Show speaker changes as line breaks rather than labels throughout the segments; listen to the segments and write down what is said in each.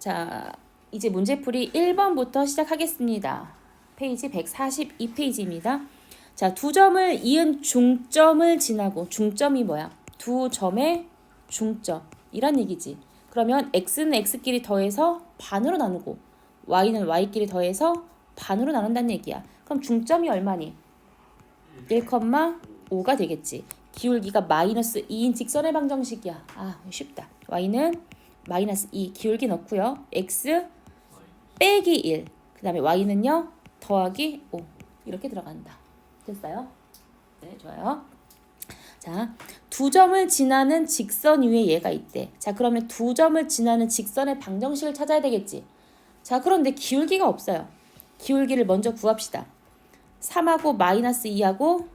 자, 이제 문제풀이 1번부터 시작하겠습니다. 페이지 142페이지입니다. 자, 두 점을 이은 중점을 지나고 중점이 뭐야? 두 점의 중점 이란 얘기지. 그러면 x는 x끼리 더해서 반으로 나누고 y는 y끼리 더해서 반으로 나눈다는 얘기야. 그럼 중점이 얼마니? 1,5가 되겠지. 기울기가 마이너스 2인 직선의 방정식이야. 아, 쉽다. y는 마이너스 2 기울기 넣고요. x 빼기 1. 그 다음에 y는요. 더하기 5. 이렇게 들어간다. 됐어요? 네, 좋아요. 자, 두 점을 지나는 직선 위에 얘가 있대. 자, 그러면 두 점을 지나는 직선의 방정식을 찾아야 되겠지. 자, 그런데 기울기가 없어요. 기울기를 먼저 구합시다. 3하고 마이너스 2하고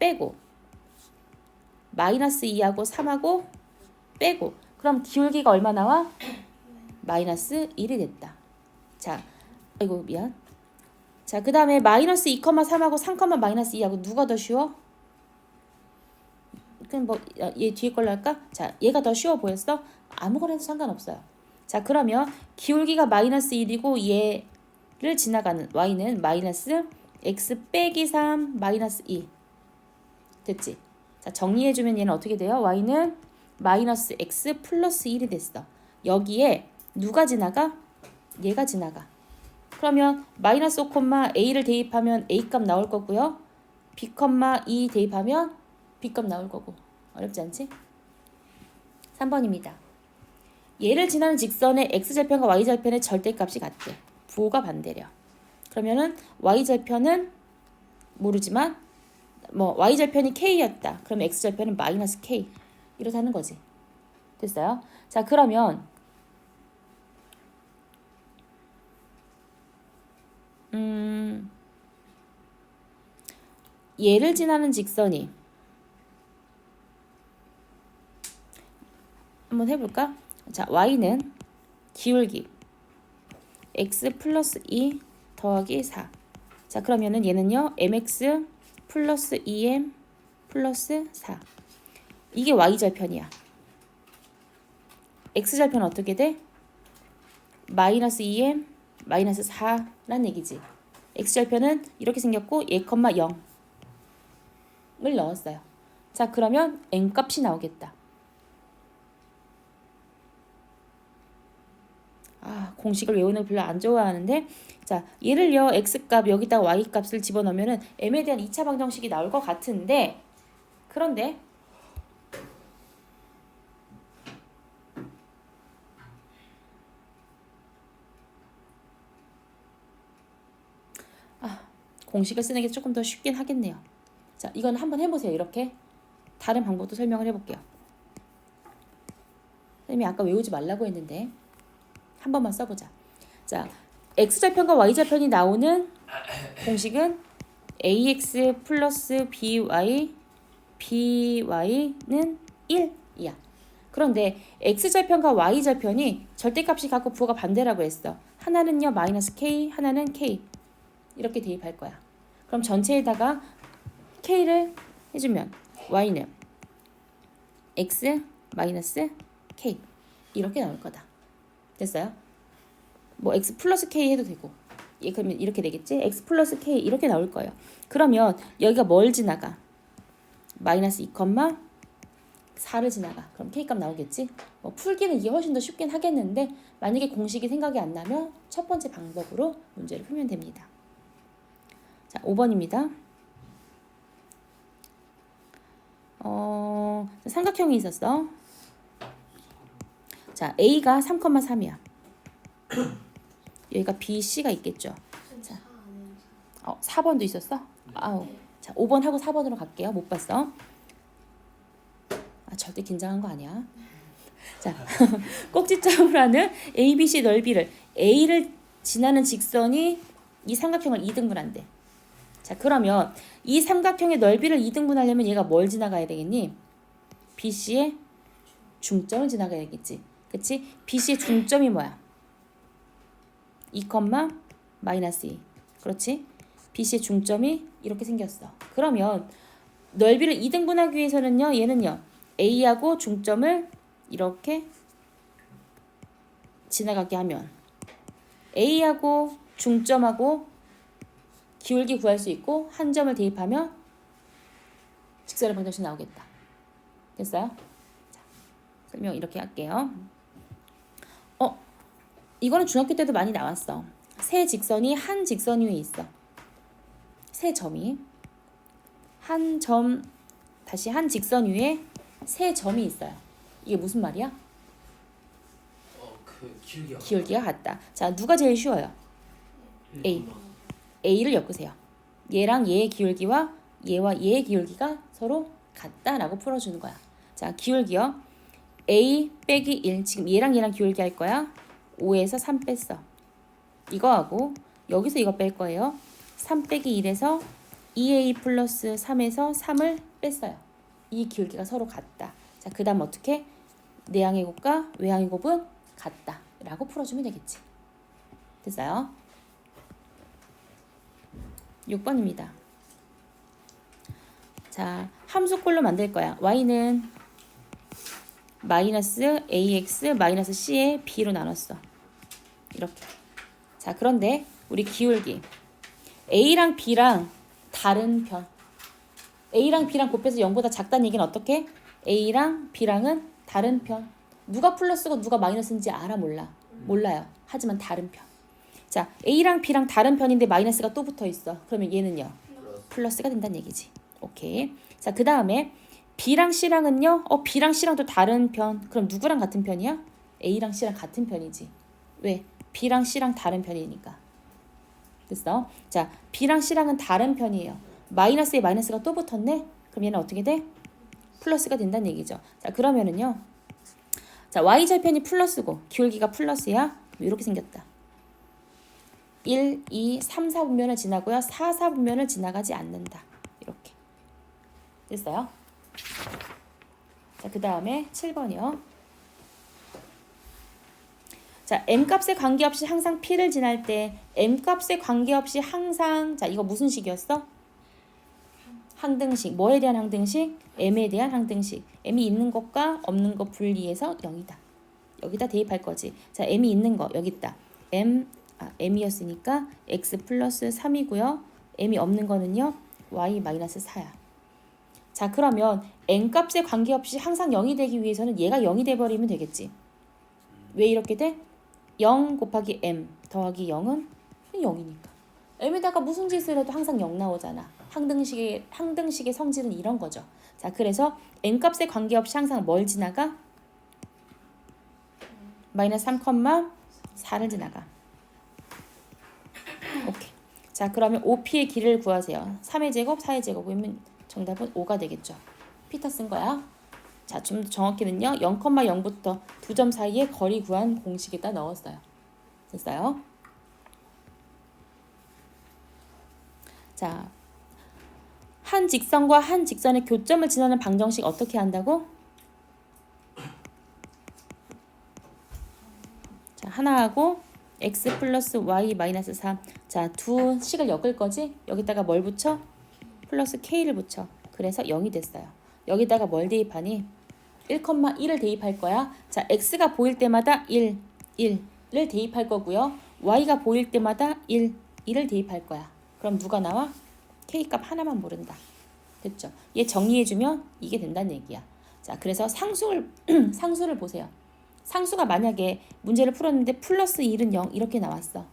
빼고 마이너스 2하고 3하고 빼고 그럼 기울기가 얼마 나와? 마이너스 1이 됐다. 자, 아이고 미안. 자, 그 다음에 마이너스 2,3하고 3, 마이너스 2하고 누가 더 쉬워? 그럼 뭐 얘 뒤에 걸로 할까? 자, 얘가 더 쉬워 보였어? 아무거나 해도 상관없어요. 자, 그러면 기울기가 마이너스 1이고 얘를 지나가는 y는 마이너스 x 빼기 3 마이너스 2 됐지? 자, 정리해주면 얘는 어떻게 돼요? y는 마이너스 x 플러스 1이 됐어. 여기에 누가 지나가? 얘가 지나가. 그러면 마이너스 5, a를 대입하면 a 값 나올 거고요. b, 2 대입하면 b 값 나올 거고. 어렵지 않지? 3번입니다. 얘를 지나는 직선의 x절편과 y절편의 절대값이 같대. 부호가 반대려. 그러면은 y절편은 모르지만 뭐 y절편이 k였다. 그럼 x절편은 마이너스 k. 이렇다는 거지. 됐어요? 자, 그러면 음 얘를 지나는 직선이 한번 해볼까? 자, y는 기울기 x 플러스 2 더하기 4. 자, 그러면은 얘는요, mx 플러스 2m 플러스 4. 이게 y절편이야. x절편은 어떻게 돼? 마이너스 2m 마이너스 4란 얘기지. x절편은 이렇게 생겼고 얘 컴마 0을 넣었어요. 자, 그러면 n 값이 나오겠다. 아, 공식을 외우는 걸 별로 안 좋아하는데 자, 얘를요. x값 여기다 y값을 집어넣으면 은 m에 대한 2차 방정식이 나올 것 같은데 그런데 아, 공식을 쓰는 게 조금 더 쉽긴 하겠네요. 자, 이건 한번 해보세요. 이렇게 다른 방법도 설명을 해볼게요. 선생님이 아까 외우지 말라고 했는데 한 번만 써보자. 자, x절편과 y절편이 나오는 공식은 ax 플러스 by by는 1이야. 그런데 x절편과 y절편이 절대값이 갖고 부호가 반대라고 했어. 하나는요 마이너스 k, 하나는 k 이렇게 대입할 거야. 그럼 전체에다가 k를 해주면 y는 x 마이너스 k 이렇게 나올 거다. 됐어요? 뭐 x 플러스 k 해도 되고 예, 그러면 이렇게 되겠지? x 플러스 k 이렇게 나올 거예요. 그러면 여기가 뭘 지나가? 마이너스 2, 4를 지나가. 그럼 k 값 나오겠지? 뭐 풀기는 이게 훨씬 더 쉽긴 하겠는데 만약에 공식이 생각이 안 나면 첫 번째 방법으로 문제를 풀면 됩니다. 자, 5번입니다. 어, 삼각형이 있었어. 자, A가 3,3이야. 여기가 B, C가 있겠죠. 자, 어, 4번도 있었어? 아우. 자, 5번 하고 4번으로 갈게요. 못 봤어. 아, 절대 긴장한 거 아니야. 자, 꼭지점을 하는 ABC 넓이를 A를 지나는 직선이 이 삼각형을 2등분한대. 자, 그러면 이 삼각형의 넓이를 2등분하려면 얘가 뭘 지나가야 되겠니? BC의 중점을 지나가야겠지. 그치? BC의 중점이 뭐야? 2, 마이너스 2. 그렇지? BC의 중점이 이렇게 생겼어. 그러면 넓이를 2등분하기 위해서는요. 얘는요. A하고 중점을 이렇게 지나가게 하면 A하고 중점하고 기울기 구할 수 있고 한 점을 대입하면 직선의 방정식 나오겠다. 됐어요? 자, 설명 이렇게 할게요. 어, 이거는 중학교 때도 많이 나왔어. 세 직선이 한 직선 위에 있어. 세 점이 한 점 다시 한 직선 위에 세 점이 있어요. 이게 무슨 말이야?
어 그 기울기가
기울기가 같다. 자, 누가 제일 쉬워요? A. A를 엮으세요. 얘랑 얘의 기울기와 얘와 얘의 기울기가 서로 같다라고 풀어주는 거야. 자, 기울기요. A 빼기 1. 지금 얘랑 얘랑 기울기 할 거야. 5에서 3 뺐어. 이거하고 여기서 이거 뺄 거예요. 3 빼기 1에서 2A 플러스 3에서 3을 뺐어요. 이 기울기가 서로 같다. 자, 그 다음 어떻게? 내항의 곱과 외항의 곱은 같다. 라고 풀어주면 되겠지. 됐어요? 6번입니다. 자, 함수꼴로 만들 거야. y는 마이너스 ax 마이너스 c의 b로 나눴어. 이렇게. 자, 그런데 우리 기울기 a랑 b랑 다른 편. a랑 b랑 곱해서 0보다 작다는 얘기는 어떻게? a랑 b랑은 다른 편. 누가 플러스고 누가 마이너스인지 알아 몰라? 몰라요. 하지만 다른 편. 자, a랑 b랑 다른 편인데 마이너스가 또 붙어 있어. 그러면 얘는요.
플러스
플러스가 된다는 얘기지. 오케이. 자, 그 다음에 B랑 C랑은요. 어, B랑 C랑 또 다른 편. 그럼 누구랑 같은 편이야? A랑 C랑 같은 편이지. 왜? B랑 C랑 다른 편이니까. 됐어? 자, B랑 C랑은 다른 편이에요. 마이너스에 마이너스가 또 붙었네. 그럼 얘는 어떻게 돼? 플러스가 된다는 얘기죠. 자, 그러면은요. 자, y절편이 플러스고 기울기가 플러스야. 이렇게 생겼다. 1, 2, 3, 4분면을 지나고요. 4, 4분면을 지나가지 않는다. 이렇게. 됐어요? 자, 그 다음에 7번이요. 자, m 값에 관계없이 항상 p를 지날 때 m 값에 관계없이 항상 자, 이거 무슨 식이었어? 항등식. 뭐에 대한 항등식? m에 대한 항등식. m이 있는 것과 없는 것 분리해서 0이다. 여기다 대입할 거지. 자, m이 있는 거 여기 있다. m 아, m이었으니까 x 플러스 3이고요. m이 없는 거는요. y 마이너스 4야. 자, 그러면 n 값에 관계없이 항상 0이 되기 위해서는 얘가 0이 돼 버리면 되겠지. 왜 이렇게 돼? 0 곱하기 m 더하기 0은 0이니까. m에다가 무슨 짓을 해도 항상 0 나오잖아. 항등식의 항등식의 성질은 이런 거죠. 자, 그래서 n 값에 관계없이 항상 뭘 지나가? 마이너스 3,4를 지나가. 자, 그러면 OP의 길이를 구하세요. 3의 제곱, 4의 제곱이면 정답은 5가 되겠죠. 피타 쓴 거야. 자, 좀더 정확히는요. 0,0부터 두점 사이의 거리 구한 공식에다 넣었어요. 됐어요? 자, 한 직선과 한 직선의 교점을 지나는 방정식 어떻게 한다고? 자, 하나하고 x 플러스 y 마이너스 3. 자, 두 식을 엮을 거지? 여기다가 뭘 붙여? 플러스 k를 붙여. 그래서 0이 됐어요. 여기다가 뭘 대입하니? 1,1을 대입할 거야. 자, x가 보일 때마다 1, 1을 대입할 거고요. y가 보일 때마다 1, 1을 대입할 거야. 그럼 누가 나와? k 값 하나만 모른다. 됐죠? 얘 정리해주면 이게 된다는 얘기야. 자, 그래서 상수를 상수를 보세요. 상수가 만약에 문제를 풀었는데 플러스 1은 0 이렇게 나왔어.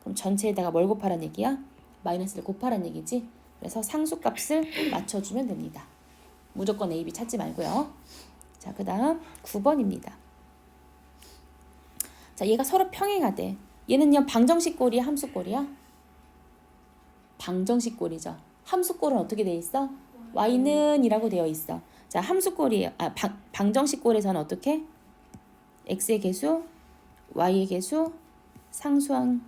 그럼 전체에다가 뭘 곱하란 얘기야? 마이너스를 곱하란 얘기지. 그래서 상수 값을 맞춰주면 됩니다. 무조건 A, B 찾지 말고요. 자, 그 다음 9번입니다. 자, 얘가 서로 평행하대. 얘는요, 방정식 꼴이야, 함수 꼴이야? 방정식 꼴이죠. 함수 꼴은 어떻게 돼 있어? y는 이라고 되어 있어. 자, 함수 꼴이에요. 아, 방, 방정식 꼴에서는 어떻게? X의 개수, y의 개수, 상수항을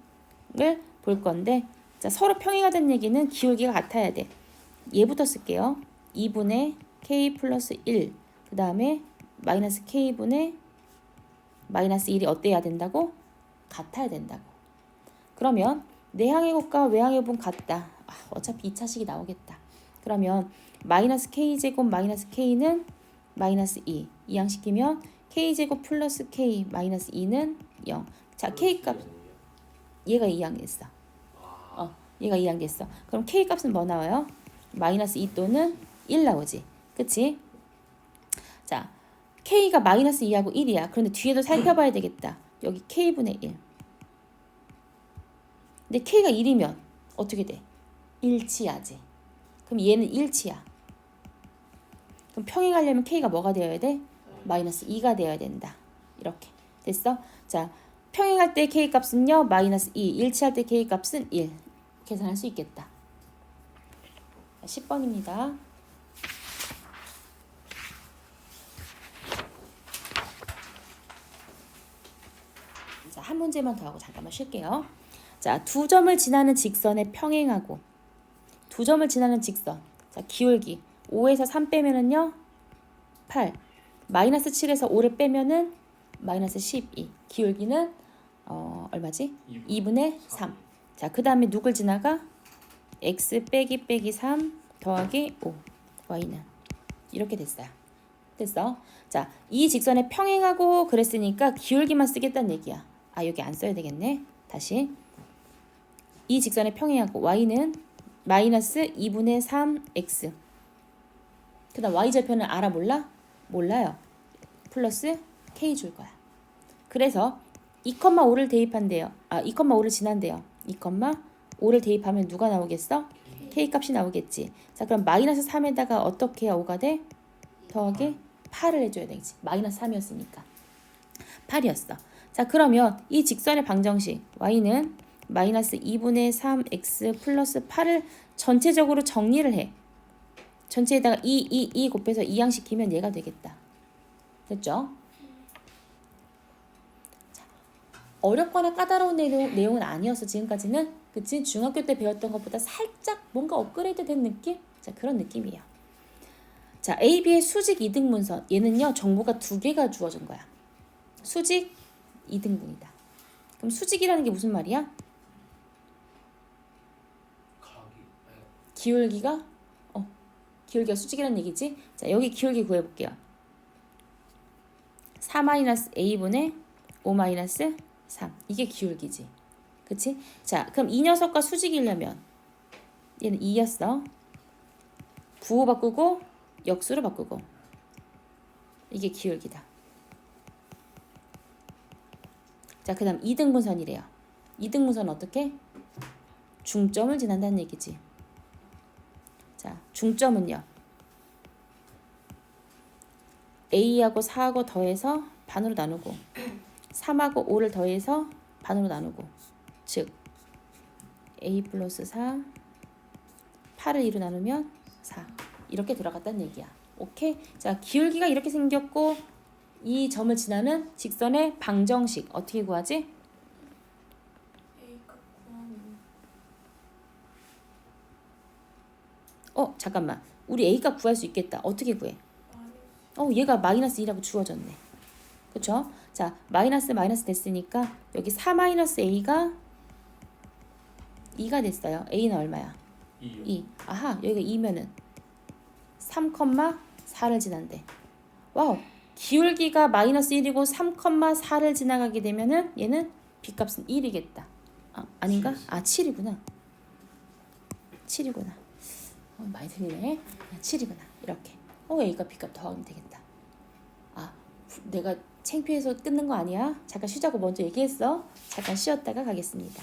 볼 건데 자 서로 평행하다는 얘기는 기울기가 같아야 돼. 얘부터 쓸게요. 2분의 k 플러스 1. 그 다음에 마이너스 k분의 마이너스 1이 어때야 된다고? 같아야 된다고. 그러면 내항의 곱과 외항의 곱은 같다. 아, 어차피 2차식이 나오겠다. 그러면 마이너스 k제곱 마이너스 k는 마이너스 2. 이항시키면 k제곱 플러스 k 마이너스 2는 0. 자, K 값 얘가 2항 됐어. 어, 얘가 2항 됐어. 그럼 K 값은 뭐 나와요? 마이너스 2 또는 1 나오지. 그치? 자, K가 마이너스 2하고 1이야. 그런데 뒤에도 살펴봐야 되겠다. 여기 K분의 1. 근데 K가 1이면 어떻게 돼? 일치하지. 그럼 얘는 일치야. 그럼 평행하려면 K가 뭐가 되어야 돼? 마이너스 2가 되어야 된다. 이렇게. 됐어? 자, 평행할 때 K 값은요. 마이너스 2. 일치할 때 K 값은 1. 계산할 수 있겠다. 10번입니다. 자, 한 문제만 더 하고 잠깐만 쉴게요. 자, 두 점을 지나는 직선에 평행하고 두 점을 지나는 직선. 자, 기울기 5에서 3 빼면은요. 8. 마이너스 7에서 5를 빼면은 마이너스 12. 기울기는 어, 얼마지? 2분의 3. 자, 그 다음에 누굴 지나가? x 빼기 빼기 3 더하기 5. y는 이렇게 됐어요. 됐어? 자, 이 직선에 평행하고 그랬으니까 기울기만 쓰겠다는 얘기야. 아, 여기 안 써야 되겠네. 다시. 이 직선에 평행하고 y는 마이너스 2분의 3x. 그 다음 y 절편을 알아 몰라? 몰라요. 플러스 k 줄 거야. 그래서 2,5를 대입한대요. 아, 2,5를 지난대요. 2,5를 대입하면 누가 나오겠어? k 값이 나오겠지. 자, 그럼 마이너스 3에다가 어떻게 해야 5가 돼? 더하기 8을 해줘야 되겠지. 마이너스 3이었으니까. 8이었어. 자, 그러면 이 직선의 방정식 y는 마이너스 2분의 3x 플러스 8을 전체적으로 정리를 해. 전체에다가 2, 2, 2 곱해서 2양시키면 얘가 되겠다. 됐죠? 자, 어렵거나 까다로운 내용, 내용 은 아니었어 지금까지는 그치? 중학교 때 배웠던 것보다 살짝 뭔가 업그레이드 된 느낌? 자 그런 느낌이에요. 자 A, B의 수직 이등분선 얘는요 정보가 두 개가 주어진 거야. 수직 이등분이다. 그럼 수직이라는 게 무슨 말이야? 기울기가 어 기울기가 수직이라는 얘기지. 자 여기 기울기 구해볼게요. 4-a분의 5-3 이게 기울기지. 그치? 자 그럼 이 녀석과 수직이려면 얘는 2였어. 부호 바꾸고 역수로 바꾸고 이게 기울기다. 자 그 다음 2등분선이래요. 2등분선 어떻게? 중점을 지난다는 얘기지. 자, 중점은요. A하고 4하고 더해서 반으로 나누고 3하고 5를 더해서 반으로 나누고 즉 A 플러스 4 8을 2로 나누면 4 이렇게 들어갔다는 얘기야. 오케이? 자, 기울기가 이렇게 생겼고 이 점을 지나는 직선의 방정식 어떻게 구하지?
A값 구하는
어, 잠깐만. 우리 A값 구할 수 있겠다. 어떻게 구해? 어, 얘가 마이너스 2라고 주어졌네. 그쵸? 자, 마이너스 마이너스 됐으니까 여기 4 마이너스 A가 2가 됐어요. A는 얼마야?
2요.
2. 아하, 여기가 2면은 3,4를 지난대. 와우. 기울기가 마이너스 1이고 3,4를 지나가게 되면은 얘는 B값은 1이겠다. 아, 아닌가? 아, 7이구나. 7이구나. 어, 많이 틀리네. 7이구나. 이렇게. 어, A가 B값 더하면 되겠다. 아, 후- 내가 창피해서 끊는 거 아니야? 잠깐 쉬자고 먼저 얘기했어. 잠깐 쉬었다가 가겠습니다.